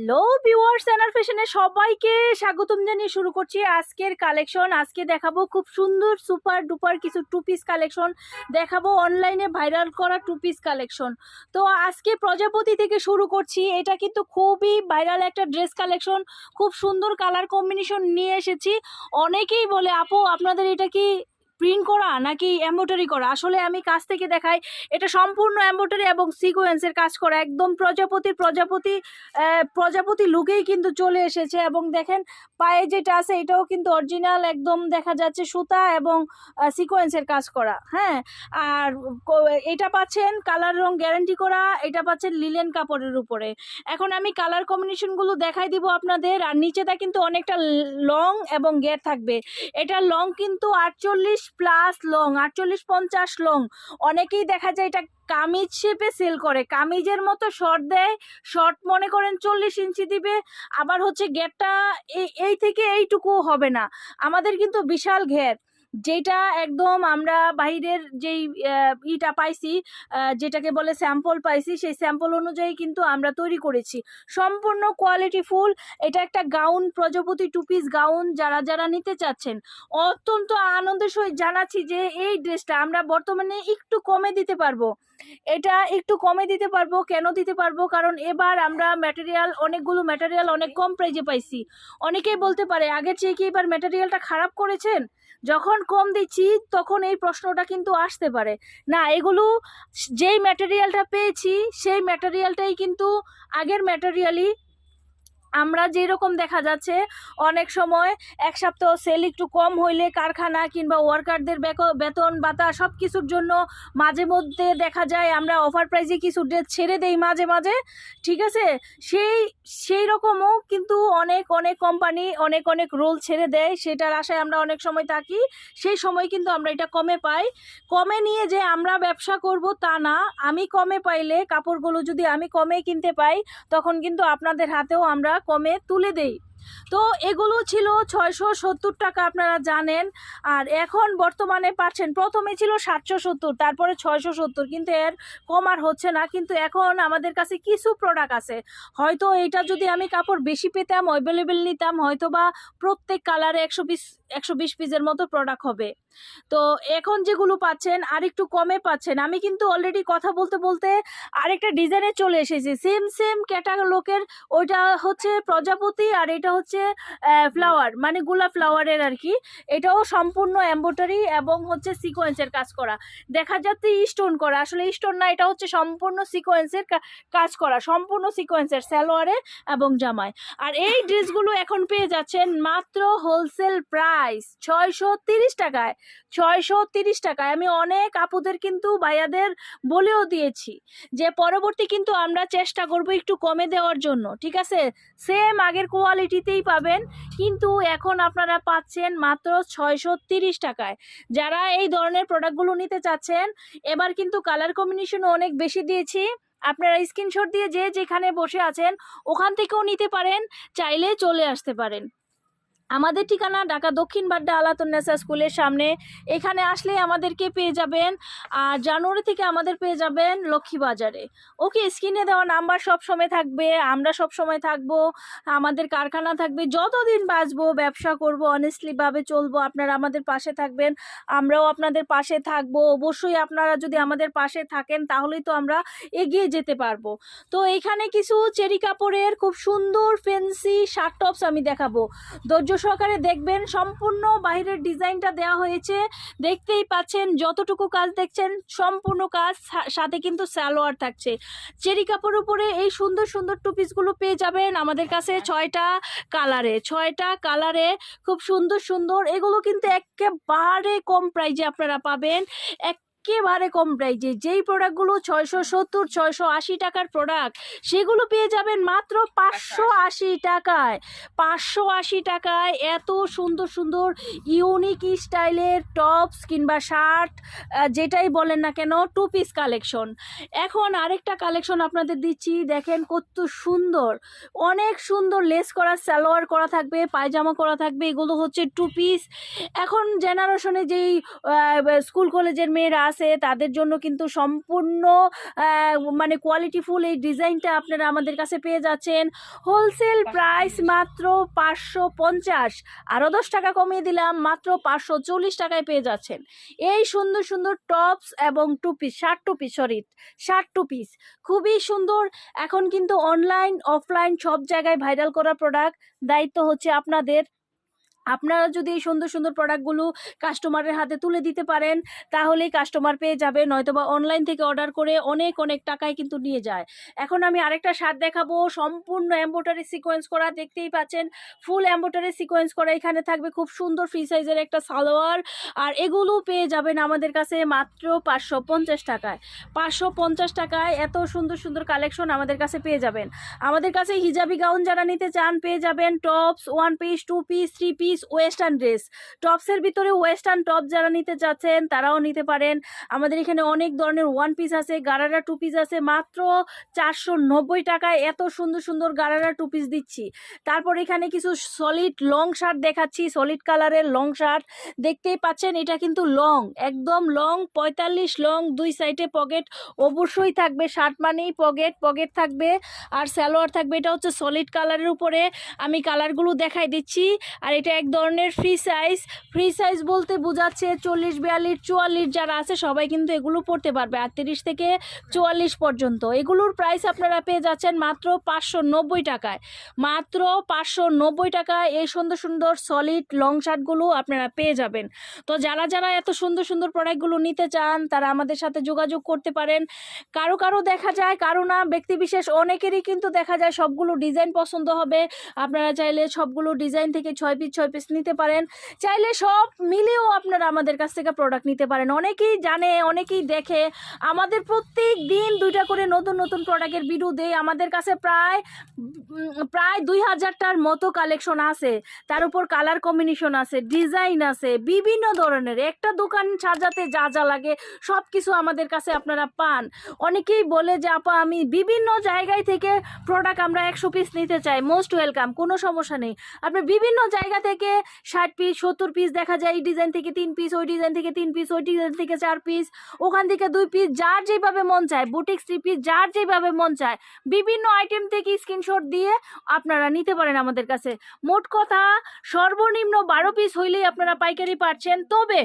Hello viewers এনার ফ্যাশনে সবাইকে স্বাগতম জানিয়ে শুরু করছি আজকের কালেকশন আজকে দেখাবো খুব সুন্দর সুপার ডুপার কিছু টু পিস কালেকশন দেখাবো অনলাইনে ভাইরাল করা টু পিস কালেকশন তো আজকে প্রজাপতি থেকে শুরু করছি। এটা কিন্তু খুবই ভাইরাল একটা ড্রেস কালেকশন খুব সুন্দর কালার কম্বিনেশন নিয়ে এসেছি। অনেকেই বলে, আপু, আপনাদের এটা কি প্রিন্ট করা নাকি এম্ব্রয়ডারি করা? আসলে আমি কাছ থেকে দেখাই, এটা সম্পূর্ণ এম্ব্রয়ডারি এবং সিকোয়েন্সের কাজ করা। একদম প্রজাপতি প্রজাপতি প্রজাপতি লুকেই কিন্তু চলে এসেছে এবং দেখেন, পায়ে যেটা আছে এটাও কিন্তু অরিজিনাল একদম দেখা যাচ্ছে সুতা এবং সিকোয়েন্সের কাজ করা হ্যাঁ? আর এটা পাচ্ছেন কালার রং গ্যারান্টি করা, এটা পাচ্ছেন লিলেন কাপড়ের উপরে। এখন আমি কালার কম্বিনেশনগুলো দেখাই দিব আপনাদের, আর নিচেটা কিন্তু অনেকটা লং এবং গ্যার থাকবে। এটা লং কিন্তু আটচল্লিশ প্লাস লং, আটচল্লিশ পঞ্চাশ লং। অনেকেই দেখা যায় এটা কামিজ শেপে সেল করে। কামিজের মতো শর্ট দেয় শর্ট মনে করেন চল্লিশ ইঞ্চি দিবে, আবার হচ্ছে ঘেরটা এই থেকে এইটুকু হবে না। আমাদের কিন্তু বিশাল ঘের যেটা একদম আমরা বাইরের যেই ইটা পাইছি যেটাকে বলে স্যাম্পল পাইছি, সেই স্যাম্পল অনুযায়ী কিন্তু আমরা তৈরি করেছি। সম্পূর্ণ কোয়ালিটি ফুল, এটা একটা গাউন, প্রজাপতি টু পিস গাউন যারা যারা নিতে চাচ্ছেন। অত্যন্ত আনন্দের সহিত জানাচ্ছি যে এই ড্রেসটা আমরা বর্তমানে একটু কমে দিতে পারব। এটা একটু কমে দিতে পারব, কেন দিতে পারব? কারণ এবার আমরা ম্যাটেরিয়াল অনেকগুলো ম্যাটেরিয়াল অনেক কম প্রাইজে পাইছি। অনেকেই বলতে পারে, আগের চেয়ে কি এবার ম্যাটেরিয়ালটা খারাপ করেছেন? যখন কম দিচ্ছি, তখন এই প্রশ্নটা কিন্তু আসতে পারে। না, এগুলো যেই ম্যাটেরিয়ালটা পেয়েছি, সেই ম্যাটেরিয়ালটাই কিন্তু আগের ম্যাটেরিয়ালই আমরা যেরকম দেখা যাচ্ছে, অনেক সময় এক সপ্তাহ সেল একটু কম হইলে কারখানা কিংবা ওয়ার্কারদের বেতন, ভাতা সব কিছুর জন্য মাঝে মধ্যে দেখা যায় আমরা অফার প্রাইজে কিছু ড্রেস ছেড়ে দেই মাঝে মাঝে, ঠিক আছে? সেই সেই রকমও কিন্তু অনেক অনেক কোম্পানি অনেক অনেক রোল ছেড়ে দেয়, সেটার আশায় আমরা অনেক সময় থাকি, সেই সময় কিন্তু আমরা এটা কমে পাই। কমে নিয়ে যে আমরা ব্যবসা করব তা না, আমি কমে পাইলে কাপড়গুলো যদি আমি কমে কিনতে পাই, তখন কিন্তু আপনাদের হাতেও আমরা কমে তুলে দেই। তো এগুলো ছিল ছয়শো সত্তর টাকা আপনারা জানেন। আর এখন বর্তমানে পাচ্ছেন, প্রথমে ছিল সাতশো সত্তর, তারপরে ছয়শো সত্তর, কিন্তু এর কম আর হচ্ছে না। কিন্তু এখন আমাদের কাছে কিছু প্রোডাক্ট আছে। হয়তো এটা যদি আমি কাপড় বেশি পেতাম অ্যাভেলেবেল নিতাম হয়তো বা প্রত্যেক কালারে একশো পিস একশো বিশ পিসের মতো প্রোডাক্ট হবে। তো এখন যেগুলো পাচ্ছেন আর একটু কমে পাচ্ছেন। আমি কিন্তু অলরেডি কথা বলতে বলতে আরেকটা ডিজাইনে চলে এসেছি। সেম সেম ক্যাটালগের ওইটা হচ্ছে প্রজাপতি আর এটা হচ্ছে ফ্লাওয়ার মানে গোলাপ ফ্লাওয়ারের আর কি। এটাও সম্পূর্ণ এম্বোটারি এবং হচ্ছে সিকোয়েন্সের কাজ করা। দেখা যাচ্ছে স্টোন করা। আসলে স্টোন না, এটা হচ্ছে সম্পূর্ণ সিকোয়েন্সের কাজ করা। সম্পূর্ণ সিকোয়েন্সের সালোয়ারে এবং জামায়। আর এই ড্রেসগুলো এখন পেয়ে যাচ্ছেন মাত্র হোলসেল প্রাইস ছয়শো তিরিশ টাকায়, ছয়শো তিরিশ টাকায়। আমি অনেক আপুদের কিন্তু ভাইয়াদের বলেও দিয়েছি যে, পরবর্তী কিন্তু আমরা চেষ্টা করব একটু কমে দেওয়ার জন্য, ঠিক আছে? সেম আগের কোয়ালিটিতেই পাবেন, কিন্তু এখন আপনারা পাচ্ছেন মাত্র ছয়শো তিরিশ টাকায়। যারা এই ধরনের প্রোডাক্টগুলো নিতে চাচ্ছেন, এবার কিন্তু কালার কম্বিনেশনও অনেক বেশি দিয়েছি। আপনারা স্ক্রিনশট দিয়ে যে যেখানে বসে আছেন, ওখান থেকেও নিতে পারেন, চাইলে চলে আসতে পারেন। আমাদের ঠিকানা ঢাকা দক্ষিণ বাড্ডা আলাতুন্নেসা স্কুলের সামনে। এখানে আসলে আমাদেরকে পেয়ে যাবেন, আর জানুয়ারি থেকে আমাদের পেয়ে যাবেন লক্ষ্মীবাজারে ওকে, স্ক্রিনে দেওয়া নাম্বার সব সময় থাকবে, আমরা সব সময় থাকব, আমাদের কারখানা থাকবে, যতদিন বাঁচবো, ব্যবসা করব অনেস্টলিভাবে চলবো, আপনারা আমাদের পাশে থাকবেন, আমরাও আপনাদের পাশে থাকব, অবশ্যই আপনারা যদি আমাদের পাশে থাকেন, তাহলেই তো আমরা এগিয়ে যেতে পারব। তো এখানে কিছু চেরি কাপড়ের খুব সুন্দর ফেন্সি শার্ট টপস আমি দেখাবো। ধৈর্য সহকারে দেখবেন সম্পূর্ণ বাইরের ডিজাইনটা দেওয়া হয়েছে। দেখতেই পাচ্ছেন যতটুকু কাজ দেখছেন সম্পূর্ণ কাজ সাথে কিন্তু সালোয়ার থাকছে। চেরি কাপড় উপরে এই সুন্দর সুন্দর টু পিসগুলো পেয়ে যাবেন আমাদের কাছে ছয়টা কালারে। ছয়টা কালারে খুব সুন্দর সুন্দর। এগুলো কিন্তু একেবারে কম প্রাইজে আপনারা পাবেন। একেবারে কম প্রাইজে যেই প্রোডাক্টগুলো ছয়শো সত্তর ছয়শো আশি টাকার প্রোডাক্ট সেগুলো পেয়ে যাবেন মাত্র পাঁচশো আশি। টাকায়। পাঁচশো আশি টাকায় এত সুন্দর সুন্দর ইউনিক স্টাইলের টপস কিংবা শার্ট যেটাই বলেন না কেন টু পিস কালেকশন এখন আরেকটা কালেকশন আপনাদের দিচ্ছি দেখেন কত সুন্দর। অনেক সুন্দর লেস করা সালোয়ার করা থাকবে পায়জামা করা থাকবে এগুলো হচ্ছে টু পিস এখন জেনারেশনে যেই স্কুল কলেজের মেয়েরা আছে তাদের জন্য কিন্তু সম্পূর্ণ মানে কোয়ালিটিফুল এই ডিজাইনটা আপনারা আমাদের কাছে পেয়ে যাচ্ছেন। হোলসেল প্রাইস মাত্র পাঁচশো পঞ্চাশ আরও দশ টাকা কমিয়ে দিলাম মাত্র পাঁচশো চল্লিশ টাকায় পেয়ে যাচ্ছেন। এই সুন্দর সুন্দর টপস এবং two piece shirt two piece sorry shirt two piece খুবই সুন্দর। এখন কিন্তু অনলাইন অফলাইন সব জায়গায় ভাইরাল করা প্রোডাক্ট দায়িত্ব হচ্ছে আপনাদের। আপনারা যদি এই সুন্দর সুন্দর প্রোডাক্টগুলো কাস্টমারের হাতে তুলে দিতে পারেন, তাহলেই কাস্টমার পেয়ে যাবে, নয়তোবা অনলাইন থেকে অর্ডার করে অনেক অনেক টাকায় কিন্তু নিয়ে যায়। এখন আমি আরেকটা শার্ট দেখাবো, সম্পূর্ণ এম্বোটারি সিকোয়েন্স করা, দেখতেই পাচ্ছেন ফুল এম্বোটারি সিকোয়েন্স করা, এখানে থাকবে খুব সুন্দর ফ্রি সাইজের একটা সালোয়ার, আর এগুলো পেয়ে যাবেন আমাদের কাছে মাত্র পাঁচশো পঞ্চাশ টাকায়। পাঁচশো পঞ্চাশ টাকায় এত সুন্দর সুন্দর কালেকশন আমাদের কাছে পেয়ে যাবেন। আমাদের কাছে হিজাবি গাউন যারা নিতে চান, পেয়ে যাবেন tops one piece two piece three piece western dress টপসের ভিতরে ওয়েস্টার্ন টপ যারা নিতে চাচ্ছেন তারাও নিতে পারেন। আমাদের এখানে অনেক ধরনের ওয়ান পিস আছে গারারা টু পিস আছে, মাত্র চারশো নব্বই টাকায় এত সুন্দর সুন্দর গারারা টু পিস দিচ্ছি। তারপর এখানে কিছু সলিড লং শার্ট দেখাচ্ছি সলিড কালারের লং শার্ট দেখতেই পাচ্ছেন, এটা কিন্তু লং একদম লং পঁয়তাল্লিশ লং দুই সাইডে পকেট অবশ্যই থাকবে শার্ট মানেই পকেট পকেট থাকবে। আর সালোয়ার থাকবে, এটা হচ্ছে সলিড কালারের উপরে। আমি কালারগুলো দেখাই দিচ্ছি। আর এটা এক ধরনের ফ্রি সাইজ ফ্রি সাইজ বলতে বোঝাচ্ছে চল্লিশ, বিয়াল্লিশ, চুয়াল্লিশ যারা আছে, সবাই কিন্তু এগুলো পড়তে পারবে। আটত্রিশ থেকে চুয়াল্লিশ পর্যন্ত। এগুলোর প্রাইস আপনারা পেয়ে যাচ্ছেন মাত্র পাঁচশো নব্বই টাকায়। মাত্র পাঁচশো নব্বই টাকায় এই সুন্দর সুন্দর সলিড লং শার্টগুলো আপনারা পেয়ে যাবেন। তো যারা যারা এত সুন্দর সুন্দর প্রোডাক্টগুলো নিতে চান, তারা আমাদের সাথে যোগাযোগ করতে পারেন। কারও কারও দেখা যায়, কারও না ব্যক্তিবিশেষ অনেকেরই কিন্তু দেখা যায় সবগুলো ডিজাইন পছন্দ হবে। আপনারা চাইলে সবগুলো ডিজাইন থেকে ছয় পিস ছয় পিস নিতে পারেন, চাইলে সব মিলেও আপনারা আমাদের কাছ থেকে প্রোডাক্ট নিতে পারেন। অনেকেই জানে, অনেকেই দেখে। আমাদের প্রত্যেক দিন দুইটা করে নতুন নতুন প্রোডাক্টের ভিডিও দেয় আমাদের কাছে প্রায় প্রায় দুই হাজারটার মতো কালেকশন আছে। তার উপর কালার কম্বিনেশন আছে ডিজাইন আছে, বিভিন্ন ধরনের। একটা দোকান সাজাতে যা যা লাগে সব কিছু আমাদের কাছে আপনারা পান। অনেকেই বলে যে, আপা, আমি বিভিন্ন জায়গায় থেকে প্রোডাক্ট আমরা একশো পিস নিতে চাই। মোস্ট ওয়েলকাম কোনো সমস্যা নেই। আপনি বিভিন্ন জায়গা থেকে ষাট পিস সত্তর পিস দেখা যায়। এই ডিজাইন থেকে তিন পিস ওই ডিজাইন থেকে তিন পিস ওই ডিজাইন থেকে চার পিস ওখান থেকে দুই পিস যার যেভাবে মন চায়। বুটিক থ্রি পিস যার যেভাবে মন চায়। বিভিন্ন আইটেম থেকে স্ক্রিনশট দিয়ে আপনারা নিতে পারেন আমাদের কাছে। মোট কথা, সর্বনিম্ন বারো পিস হইলেই আপনারা পাইকারি পাচ্ছেন। তবে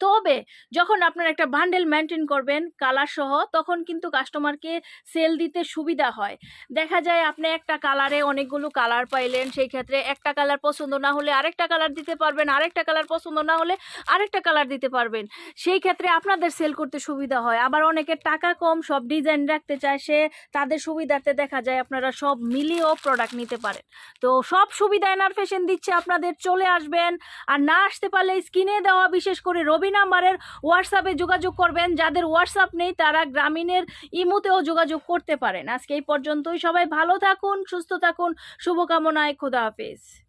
তবে যখন আপনার একটা বান্ডেল মেনটেন করবেন কালার সহ, তখন কিন্তু কাস্টমারকে সেল দিতে সুবিধা হয়। দেখা যায় আপনি একটা কালারে অনেকগুলো কালার পাইলেন, সেই ক্ষেত্রে একটা কালার পছন্দ না হলে আরেকটা কালার দিতে পারবেন, আরেকটা কালার পছন্দ না হলে আরেকটা কালার দিতে পারবেন। সেই ক্ষেত্রে আপনাদের সেল করতে সুবিধা হয়। আবার অনেকের টাকা কম, সব ডিজাইন রাখতে চায়, সে তাদের সুবিধার্থে দেখা যায় আপনারা সব মিলিয়েও প্রোডাক্ট নিতে পারেন। তো সব সুবিধা এনার ফ্যাশন দিচ্ছে, আপনাদের চলে আসবেন। আর না আসতে পারলে স্কিনে দেওয়া বিশেষ করে রবি নাম্বারের হোয়াটসঅ্যাপে যোগাযোগ করবেন। যাদের হোয়াটসঅ্যাপ নেই, তারা গ্রামীণের ইমুতেও যোগাযোগ করতে পারেন। আজকে এই পর্যন্তই। সবাই ভালো থাকুন, সুস্থ থাকুন। শুভকামনায় খোদা হাফেজ।